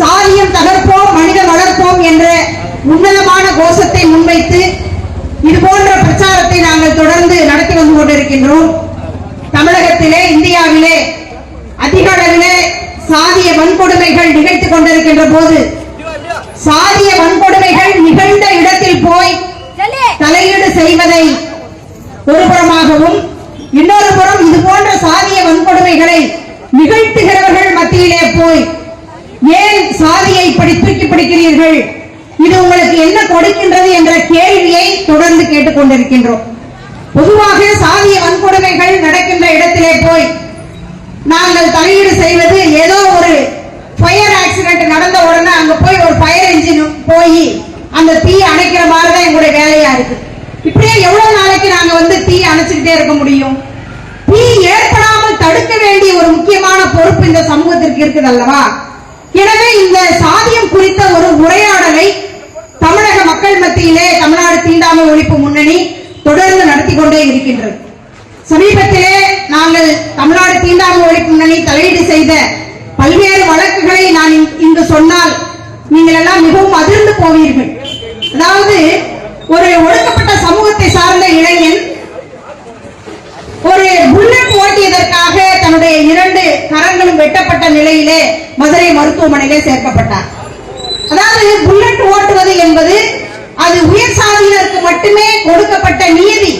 சாதியம் தகர்ப்போம் மனிதம் வளர்ப்போம் என்ற உன்னதமான கோஷத்தை முன்வைத்து இது போன்ற பிரச்சாரத்தை நாங்கள் தொடர்ந்து நடத்தி வந்து கொண்டிருக்கின்றோம். தமிழகத்திலே இந்தியாவிலே அதிக அளவிலே சாதிய வன்கொடுமைகள் நிகழ்த்து கொண்டிருக்கின்ற போது சாதிய வன்கொடுமைகள் நிகழ்ந்த இடத்தில் போய் தலையீடு செய்வதை ஒரு புறமாகவும் இன்னொரு புறம் இது போன்ற சாதிய வன்கொடுமைகளை நிகழ்த்துகிறவர்கள் மத்தியிலே போய் ஏன் சாதியை இப்படி தூக்கி பிடிக்கிறீர்கள் இது உங்களுக்கு என்ன கொடுக்கின்றது என்ற கேள்வியை தொடர்ந்து கேட்டுக்கொண்டிருக்கின்றோம். பொதுவாக சாதிய வன்கொடுமைகள் நடக்கின்ற இடத்திலே போய் நாங்கள் தலையீடு செய்வது ஏதோ ஒரு ஃபயர் ஆக்சிடென்ட் நடந்த உடனே அங்க போய் ஒரு ஃபயர் இன்ஜின் போய் அந்த தீ அணைக்கிற மாதிரி தான் எங்களுடைய வேலையா இருக்கு. இப்படியே எவ்வளவு நாளைக்கு நாங்க வந்து தீ அணைச்சுக்கிட்டே இருக்க முடியும்? தீ ஏற்படாமல் தடுக்க வேண்டிய ஒரு முக்கியமான பொறுப்பு இந்த சமூகத்திற்கு இருக்குது அல்லவா எனவே இந்த சாதியம் குறித்த ஒரு உரையாடலை தமிழக மக்கள் மத்தியிலே தமிழ்நாடு தீண்டாமை ஒழிப்பு முன்னணி தொடர்ந்து நடத்தி கொண்டே இருக்கின்றது. சமீபத்திலே நாங்கள் தமிழ்நாடு தீண்டாமை ஒழிப்பு முன்னணி தலையீடு செய்த பல்வேறு வழக்குகளை நான் இங்கு சொன்னால் நீங்கள் எல்லாம் மிகவும் அதிர்ந்து போவீர்கள். அதாவது ஒரு ஒடுக்கப்பட்ட சமூகத்தை சார்ந்த இளைஞன் ஒரு புல்லட் ஓட்டியதற்காக தன்னுடைய இரண்டு கரங்களும் வெட்டப்பட்ட நிலையிலே மதுரை மருத்துவமனையிலே சேர்க்கப்பட்டார். அதாவது புல்லட் ஓட்டுவது என்பது அது உயர் சாதியினருக்கு மட்டுமே கொடுக்கப்பட்ட நீதி.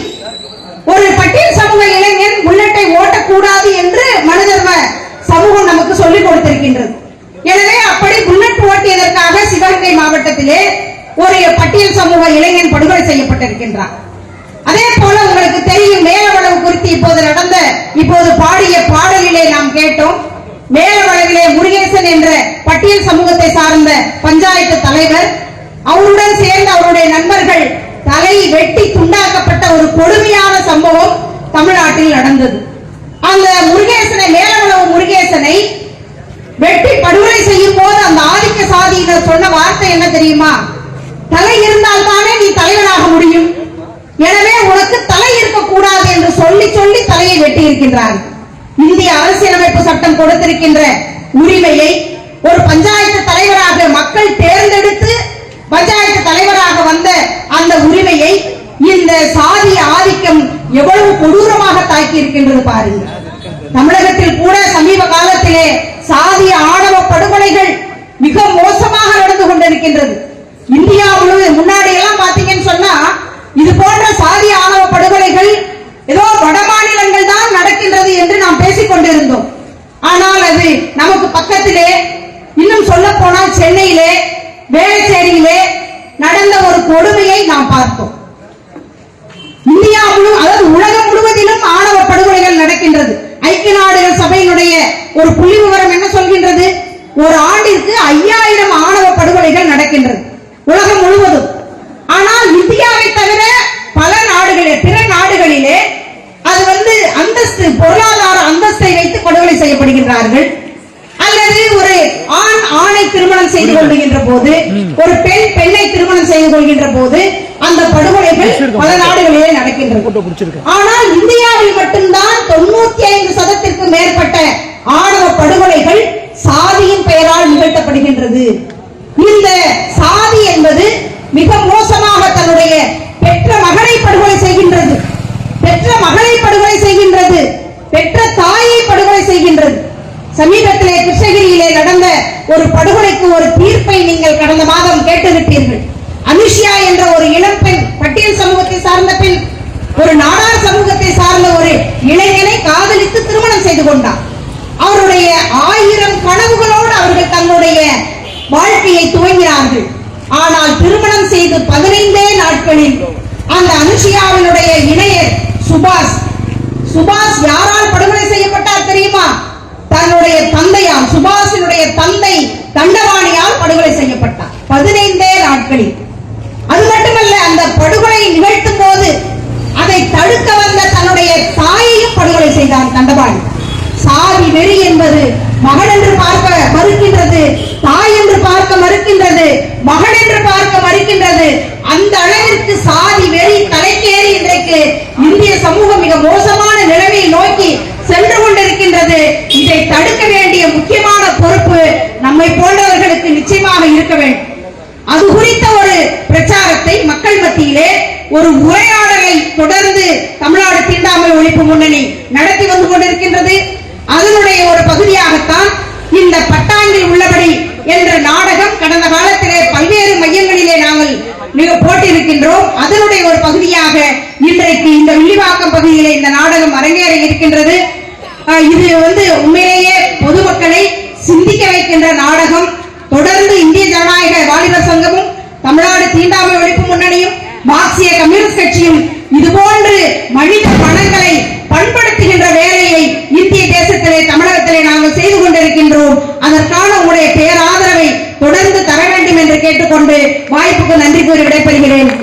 ஒரு பட்டியல் சமூக இளைஞன் புல்லட்டை ஓட்டக்கூடாது என்று மனிதர்ம சமூகம் நமக்கு சொல்லிக் கொடுத்திருக்கின்றது. எனவே அப்படி புல்லட் ஓட்டியதற்காக சிவகங்கை மாவட்டத்திலே ஒரு பட்டியல் சமூக இளைஞன் படுகொலை செய்யப்பட்டிருக்கின்றார் அதே போல உங்களுக்கு தெரியும் மேலவளவு குறித்து இப்போது நடந்த இப்போது பாடிய பாடலிலே நாம் கேட்டோம். மேலவளவிலே முருகேசன் என்ற பட்டியல் சமூகத்தை சார்ந்த பஞ்சாயத்து தலைவர் அவருடன் சேர்ந்த அவருடைய நண்பர்கள் தலை வெட்டி துண்டாக்கப்பட்ட ஒரு கொடுமையான சம்பவம் தமிழ்நாட்டில் நடந்தது. அந்த முருகேசனை மேலவளவு முருகேசனை வெட்டி படுகொலை செய்யும் போது அந்த ஆதிக்க சாதியினர் சொன்ன வார்த்தை என்ன தெரியுமா? தலை இருந்தால் தானே நீ தலைவராக முடியும். எனவே உனக்கு தலை இருக்கக்கூடாது என்று சொல்லி சொல்லி தலையை வெட்டி இருக்கின்றார் இந்திய அரசியலமைப்பு சட்டம் கொடுத்திருக்கின்ற உரிமையை ஒரு பஞ்சாயத்து தலைவராக மக்கள் தேர்ந்தெடுத்து பஞ்சாயத்து தலைவராக வந்த அந்த உரிமையை இந்த சாதி ஆதிக்கம் எவ்வளவு கொடூரமாக தாக்கி இருக்கின்றது பாருங்கள் தமிழகத்தில் கூட சமீப காலத்திலே சாதிய ஆணவ படுகொலைகள் மிக மோசமாக நடந்து கொண்டிருக்கின்றது. இந்தியா முன்னாடி எல்லாம் பாத்தீங்கன்னு சொன்னா இது போன்ற சாதிய ஆணவ படுகொலைகள் ஏதோ வட மாநிலங்கள் தான் நடக்கின்றது என்று நாம் பேசிக் கொண்டிருந்தோம் ஆனால் அது நமக்கு பக்கத்திலே இன்னும் சொல்ல போனால் சென்னையிலே வேளச்சேரியிலே நடந்த ஒரு கொடுமையை நாம் பார்த்தோம். இந்தியா முழு அதாவது உலகம் முழுவதிலும் ஆணவ படுகொலைகள் நடக்கின்றது. ஐக்கிய நாடுகள் சபையினுடைய ஒரு புள்ளி விவரம் என்ன சொல்கின்றது? ஒரு ஆண்டிற்கு ஐயாயிரம் ஆணவ படுகொலைகள் நடக்கின்றது உலகம் முழுவதும். ஆனால் இந்தியாவை தவிர பல நாடுகளிலே பிற நாடுகளிலே அது வந்து அந்தஸ்து பொருளாதார அந்தஸ்தை வைத்து படுகொலை செய்யப்படுகின்றார்கள். திருமணம் செய்து கொள்கின்ற போது ஒரு பெண் பெண்ணை திருமணம் செய்து கொள்கின்ற போது அந்த படுகொலைகள் பல நாடுகளிலே நடக்கின்றது. ஆனால் இந்தியாவில் மட்டும்தான் தொண்ணூத்தி ஐந்து சதத்திற்கு மேற்பட்ட ஆணவ படுகொலைகள் சாதியின் பெயரால் நிகழ்த்தப்படுகின்றது. இந்த சாதி என்பது மிக மோசமாக தன்னுடைய பெற்ற மகனை படுகொலை செய்கின்றது. பெற்ற மகளை படுகொலை செய்கின்றது. பெற்ற தாயை படுகொலை செய்கின்றது. சமீபத்திலே கிருஷ்ணகிரியிலே நடந்த ஒரு படுகொலைக்கு ஒரு தீர்ப்பை நீங்கள் கடந்த மாதம் கேட்டுவிட்டீர்கள். அனுஷியா என்ற ஒரு இளம் பெண் பட்டியல் சமூகத்தை சார்ந்த பெண் ஒரு நாடார் சமூகத்தை சார்ந்த ஒரு இளைஞனை காதலித்து திருமணம் செய்து கொண்டார். அவருடைய ஆயிரம் கனவுகளோடு அவர்கள் தன்னுடைய வாழ்க்கையை துவங்கினார்கள். ஆனால் திருமணம் செய்து பதினைந்தே நாட்களில் அந்த அனுஷியாவினுடைய இணையர் சுபாஷ். சுபாஷ் யாரால் படுகொலை தன்னுடைய தந்தையால் சுபாஷினுடைய தந்தை தண்டவாணியால் படுகொலை செய்யப்பட்டார். பதினைந்தே நாட்களில். அது மட்டுமல்ல அந்த படுகொலையை நிகழ்த்தும் போது அதை தடுக்க வந்த தன்னுடைய தாயையும் படுகொலை செய்தான் தண்டபாணி சாதி வெறி என்பது மகன் என்று பார்க்க மறுக்கின்றது தாய் என்று பார்க்க மறுக்கின்றது மகன் என்று பார்க்க மறுக்கின்றது அந்த அளவிற்கு சாதி வெறி தலைக்கேறி இன்றைக்கு இந்திய சமூகம் மிக மோசமான நிலைமையை நோக்கி சென்று கொண்டிருக்கின்றது இதை தடுக்க வேண்டிய முக்கியமான பொறுப்பு நம் நம்மை போன்றவர்களுக்கு நிச்சயமாக இருக்க வேண்டும். அது குறித்த ஒரு பிரச்சாரத்தை மக்கள் மத்தியிலே ஒரு உரையாடலை தொடர்ந்து தமிழ்நாடு தீண்டாமை ஒழிப்பு முன்னணி நடத்தி வந்து கொண்டிருக்கின்றது. அதனுடைய ஒரு பகுதியாகத்தான் இந்த பத்தாண்டில் உள்ளபடி என்ற நாடகம் கடந்த காலத்திலே பல்வேறு மையங்களிலே நாங்கள் மிக போட்டிருக்கின்றோம். அதனுடைய ஒரு பகுதியாக இன்றைக்கு இந்த வில்லிவாக்கம் பகுதியிலே இந்த நாடகம் அரங்கேற இருக்கின்றது. இது வந்து உண்மையிலேயே பொதுமக்களை சிந்திக்க வைக்கின்ற நாடகம் தொடர்ந்து இந்திய ஜனநாயக வாலிபர் சங்கமும் தமிழ்நாடு தீண்டாமை ஒழிப்பு முன்னணியும் மார்க்சிய கம்யூனிஸ்ட் கட்சியும் இதுபோன்று மனித பணங்களை பண்படுத்துகின்ற வேலையை இந்திய தேசத்திலே தமிழகத்திலே நாங்கள் செய்து கொண்டிருக்கின்றோம். அதற்கான உங்களுடைய பேராதரவை தொடர்ந்து தர வேண்டும் என்று கேட்டுக்கொண்டு வாய்ப்புக்கு நன்றி கூறி விடைபெறுகிறேன்.